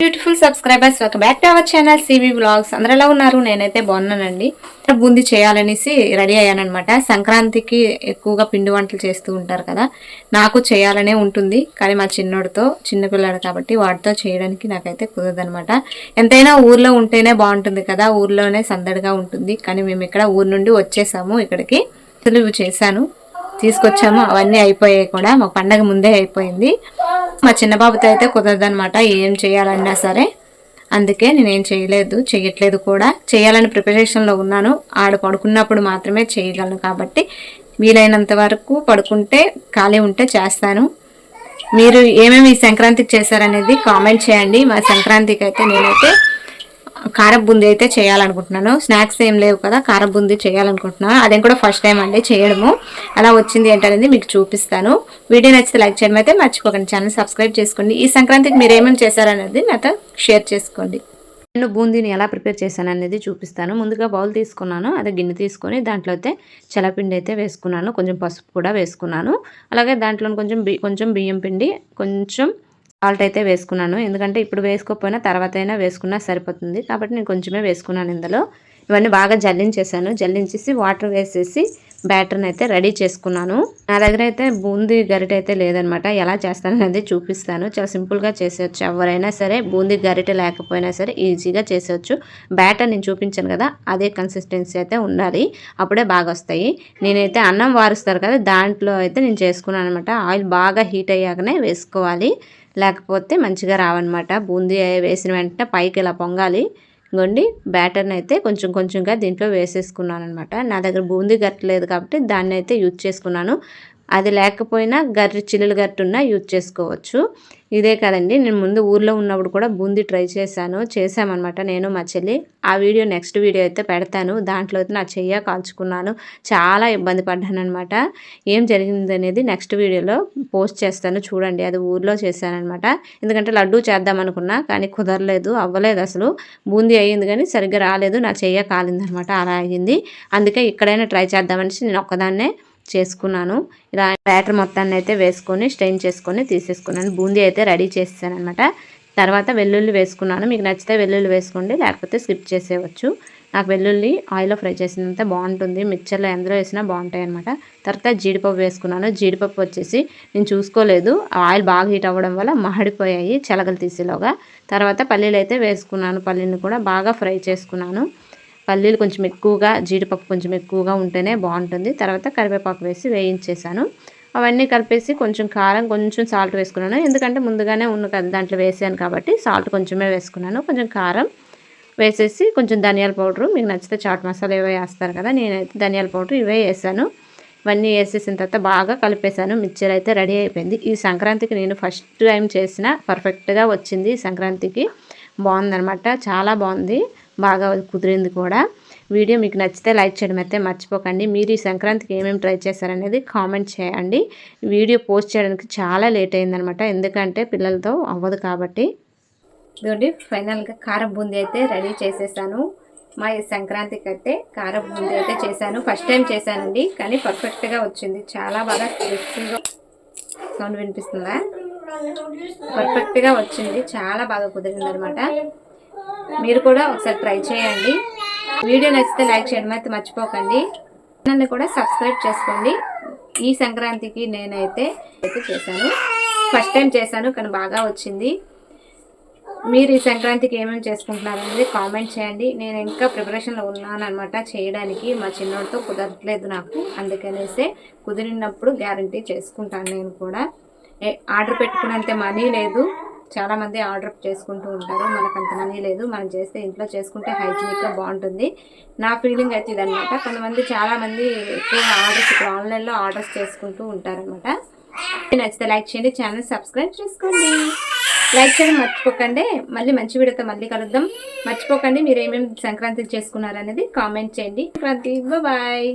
Beautiful subscribers ఒక back to our channel CV vlogs అందరు ఎలా ఉన్నారు? నేనైతే బాగున్నానండి. బూంది చేయాలనేసి రెడీ అయ్యానమాట సంక్రాంతికి ఎక్కువగా పిండి వంటలు చేస్తూ ఉంటారు కదా నాకు చేయాలనే ఉంటుంది. కానీ మా చిన్నోడితో చిన్నపిల్లాడు కాబట్టి వాడితో చేయడానికి నాకైతే కుదరదనమాట ఎంతైనా ఊర్లో ఉంటేనే బాగుంటుంది కదా ఊర్లోనే సందడిగా ఉంటుంది. కానీ మేము ఇక్కడ ఊరు నుండి వచ్చేసాము ఇక్కడికి. చేశాను తీసుకొచ్చాము అవన్నీ అయిపోయాయి కూడా. మా పండగ ముందే అయిపోయింది. మా చిన్న బాబుతో అయితే కుదరదనమాట ఏం చేయాలన్నా సరే. అందుకే నేనేం చేయలేదు చేయట్లేదు కూడా. చేయాలని ప్రిపరేషన్లో ఉన్నాను. ఆడ పడుకున్నప్పుడు మాత్రమే చేయగలను కాబట్టి వీలైనంత వరకు పడుకుంటే ఖాళీ ఉంటే చేస్తాను. మీరు ఏమేమి సంక్రాంతికి చేశారనేది కామెంట్ చేయండి. మా సంక్రాంతికి అయితే నేనైతే కారం బూందీ అయితే చేయాలనుకుంటున్నాను. స్నాక్స్ ఏం లేవు కదా కారం బూందీ చేయాలనుకుంటున్నాను అదేం కూడా ఫస్ట్ టైం అండి చేయడము. అలా వచ్చింది ఏంటనేది మీకు చూపిస్తాను. వీడియో నచ్చితే లైక్ చేయడం అయితే మర్చిపోకండి. ఛానల్ సబ్స్క్రైబ్ చేసుకోండి. ఈ సంక్రాంతికి మీరు ఏమేమి చేశారనేది నాతో షేర్ చేసుకోండి. నేను బూందీని ఎలా ప్రిపేర్ చేశాను అనేది చూపిస్తాను. ముందుగా బౌల్ తీసుకున్నాను. అదే గిన్నె తీసుకొని దాంట్లో అయితే చలపిండి అయితే వేసుకున్నాను. కొంచెం పసుపు కూడా వేసుకున్నాను. అలాగే దాంట్లో కొంచెం బి కొంచెం బియ్యం పిండి కొంచెం సాల్ట్ అయితే వేసుకున్నాను. ఎందుకంటే ఇప్పుడు వేసుకోకపోయినా తర్వాత అయినా వేసుకున్నా సరిపోతుంది. కాబట్టి నేను కొంచెమే వేసుకున్నాను ఇందులో. ఇవన్నీ బాగా జల్లించేసాను. జల్లించేసి వాటర్ వేసేసి బ్యాటర్ని అయితే రెడీ చేసుకున్నాను. నా దగ్గర అయితే బూందీ గరిట అయితే లేదనమాట. ఎలా చేస్తాను అనేది చూపిస్తాను. చాలా సింపుల్గా చేసేయచ్చు. ఎవరైనా సరే బూందీ గరిట లేకపోయినా సరే ఈజీగా చేసేయచ్చు. బ్యాటర్ నేను చూపించాను కదా అదే కన్సిస్టెన్సీ అయితే ఉండాలి. అప్పుడే బాగా వస్తాయి. నేనైతే అన్నం వారుస్తారు కదా దాంట్లో అయితే నేను చేసుకున్నాను అనమాట. ఆయిల్ బాగా హీట్ అయ్యాకనే వేసుకోవాలి. లేకపోతే మంచిగా రావన్నమాట. బూందీ వేసిన వెంటనే పైకి ఇలా పొంగాలి. గొండి బ్యాటర్ని అయితే కొంచెం కొంచెంగా దీంట్లో వేసేసుకున్నాను అనమాట నా దగ్గర బూందీ గట్టలేదు కాబట్టి దాన్ని అయితే యూజ్ చేసుకున్నాను. అది లేకపోయినా గర్రి చిల్లులు గట్టున్నా యూజ్ చేసుకోవచ్చు. ఇదే కదండి నేను ముందు ఊర్లో ఉన్నప్పుడు కూడా బూందీ ట్రై చేశాను చేశామన్నమాట నేను మా చెల్లి. ఆ వీడియో నెక్స్ట్ వీడియో అయితే పెడతాను. దాంట్లో అయితే నా చెయ్య కాల్చుకున్నాను. చాలా ఇబ్బంది పడ్డాను అనమాట ఏం జరిగింది అనేది నెక్స్ట్ వీడియోలో పోస్ట్ చేస్తాను. చూడండి అది ఊర్లో చేశానమాట ఎందుకంటే లడ్డూ చేద్దాం అనుకున్నా కానీ కుదరలేదు అవ్వలేదు అసలు. బూందీ అయ్యింది కానీ సరిగ్గా రాలేదు నా చెయ్య కాలిందనమాట అలా అయ్యింది. అందుకే ఇక్కడైనా ట్రై చేద్దామనేసి నేను ఒక్కదాన్నే చేసుకున్నాను. ఇలా బ్యాటర్ మొత్తాన్ని అయితే వేసుకొని స్ట్రెయిన్ చేసుకొని తీసేసుకున్నాను. బూందీ అయితే రెడీ చేసేసాను అనమాట తర్వాత వెల్లుల్లి వేసుకున్నాను. మీకు నచ్చితే వెల్లుల్లి వేసుకోండి లేకపోతే స్కిప్ చేసేయవచ్చు నాకు వెల్లుల్లి ఆయిల్లో ఫ్రై చేసినంత బాగుంటుంది. మిక్చర్లో ఎందులో వేసినా బాగుంటాయి అనమాట తర్వాత జీడిపప్పు వేసుకున్నాను. జీడిపప్పు వచ్చేసి నేను చూసుకోలేదు. ఆయిల్ బాగా హీట్ అవ్వడం వల్ల మాడిపోయాయి చెలగలు తీసేలోగా. తర్వాత పల్లీలు అయితే వేసుకున్నాను. పల్లీని కూడా బాగా ఫ్రై చేసుకున్నాను. పల్లీలు కొంచెం ఎక్కువగా జీడిపప్పు కొంచెం ఎక్కువగా ఉంటేనే బాగుంటుంది. తర్వాత కరివేపాకు వేసి వేయించేసాను అవన్నీ కలిపేసి కొంచెం కారం కొంచెం సాల్ట్ వేసుకున్నాను. ఎందుకంటే ముందుగానే ఉన్న కదా దాంట్లో వేసాను కాబట్టి సాల్ట్ కొంచెమే వేసుకున్నాను. కొంచెం కారం వేసేసి కొంచెం ధనియాల పౌడరు. మీకు నచ్చితే చాట్ మసాలా ఇవే వేస్తారు కదా నేనైతే ధనియాల పౌడర్ ఇవే వేసాను. ఇవన్నీ వేసేసిన తర్వాత బాగా కలిపేశాను. మిక్చర్ అయితే రెడీ అయిపోయింది. ఈ సంక్రాంతికి నేను ఫస్ట్ టైం చేసిన పర్ఫెక్ట్గా వచ్చింది సంక్రాంతికి. బాగుందనమాట చాలా బాగుంది. బాగా కుదిరింది కూడా. వీడియో మీకు నచ్చితే లైక్ చేయడం అయితే మర్చిపోకండి. మీరు ఈ సంక్రాంతికి ఏమేమి ట్రై చేశారనేది కామెంట్ చేయండి. వీడియో పోస్ట్ చేయడానికి చాలా లేట్ అయిందనమాట. ఎందుకంటే పిల్లలతో అవ్వదు కాబట్టి. ఇదిగోండి ఫైనల్గా కారం బూందీ అయితే రెడీ చేసేసాను. మా ఈ సంక్రాంతికి అయితే కారం బూందీ అయితే చేశాను. ఫస్ట్ టైం చేశానండి కానీ పర్ఫెక్ట్గా వచ్చింది. చాలా బాగా క్రిస్పీగా సౌండ్ వినిపిస్తుందా? పర్ఫెక్ట్గా వచ్చింది. చాలా బాగా కుదిరింది అనమాట మీరు కూడా ఒకసారి ట్రై చేయండి. వీడియో నచ్చితే లైక్ చేయడం అయితే మర్చిపోకండి. నన్ను కూడా సబ్స్క్రైబ్ చేసుకోండి. ఈ సంక్రాంతికి నేనైతే అయితే చేశాను. ఫస్ట్ టైం చేశాను కానీ బాగా వచ్చింది. మీరు ఈ సంక్రాంతికి ఏమేమి చేసుకుంటున్నారు అనేది కామెంట్ చేయండి. నేను ఇంకా ప్రిపరేషన్లో ఉన్నానమాట చేయడానికి. మా చిన్నోడితో కుదరట్లేదు నాకు. అందుకనేసే కుదిరినప్పుడు గ్యారంటీ చేసుకుంటాను నేను కూడా. ఆర్డర్ పెట్టుకున్నంత మనీ లేదు. చాలామంది ఆర్డర్ చేసుకుంటూ ఉంటారు. మనకు అంత మనీ లేదు. మనం చేస్తే ఇంట్లో చేసుకుంటే హైజీనిక్గా బాగుంటుంది. నా ఫీలింగ్ అయితే ఇదనమాట కొంతమంది చాలామంది ఎక్కువ ఆర్డర్స్ ఇప్పుడు ఆన్లైన్లో ఆర్డర్స్ చేసుకుంటూ ఉంటారనమాట నచ్చితే లైక్ చేయండి. ఛానల్ సబ్స్క్రైబ్ చేసుకోండి. లైక్ చేయడం మర్చిపోకండి. మళ్ళీ మంచి వీడియోతో మళ్ళీ కలుద్దాం. మర్చిపోకండి. మీరు ఏమేమి సంక్రాంతికి చేసుకున్నారనేది కామెంట్ చేయండి. సంక్రాంతి. బాయ్.